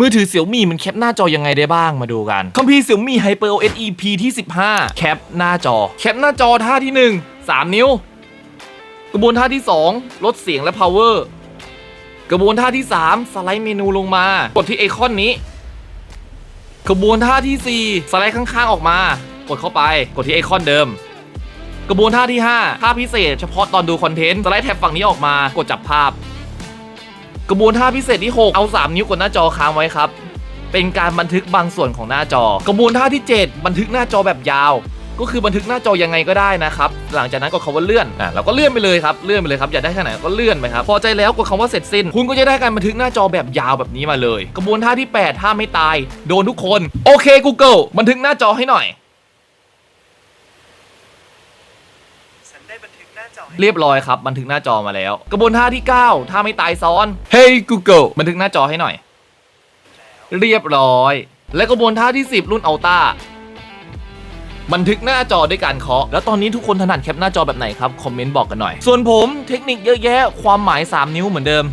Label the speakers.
Speaker 1: มือถือเสี่ยวมี่มันแคปหน้าจอยังไงได้บ้างมาดูกันคัมภีร์เสี่ยวมี่ Hyper OS EP ที่ 15 แคปหน้าจอ แคปหน้าจอท่าที่ 1 3 นิ้ว กระบวนท่าที่ 2 ลดเสียงและ power กระบวนท่าที่ 3 สไลด์เมนูลงมา กดที่ไอคอนนี้ กระบวนท่าที่ 4 สไลด์ข้างๆออกมา กดเข้าไป กดที่ไอคอนเดิม กระบวนท่าที่5ท่าพิเศษ เฉพาะตอนดูคอนเทนต์ สไลด์แท็บฝั่งนี้ออกมา กดจับภาพ กระบวนท่าพิเศษที่ 6 เอา 3 นิ้วกดหน้าจอค้างไว้ครับ เป็นการบันทึกบางส่วนของหน้าจอ กระบวนท่าที่ 7 บันทึกหน้าจอแบบยาว ก็คือบันทึกหน้าจอยังไงก็ได้นะครับ หลังจากนั้นกดคำว่าเลื่อนอะเราก็เลื่อนไปเลยครับ เลื่อนไปเลยครับ อยากได้แค่ไหนก็เลื่อนไปครับ พอใจแล้วกดคำว่าเสร็จสิ้น คุณก็จะได้การบันทึกหน้าจอแบบยาวแบบนี้มาเลย กระบวนท่าที่ 8 ถ้าไม่ตาย โดนทุกคน โอเค Google บันทึกหน้าจอให้หน่อย
Speaker 2: ฉันได้บันทึกหน้าจอให้
Speaker 1: เรียบร้อยครับบันทึกหน้าจอมาแล้ว กระบวนท่าที่ 9 ถ้าไม่ตายซ้อน Hey Google บันทึกหน้าจอให้หน่อย เรียบร้อย และกระบวนท่าที่ 10 รุ่นอัลต้าบันทึกหน้าจอด้วยการเคาะ แล้วตอนนี้ทุกคนถนัดแคปหน้าจอแบบไหนครับ คอมเมนต์บอกกันหน่อย ส่วนผมเทคนิคเยอะแยะ ความหมาย 3 นิ้วเหมือนเดิม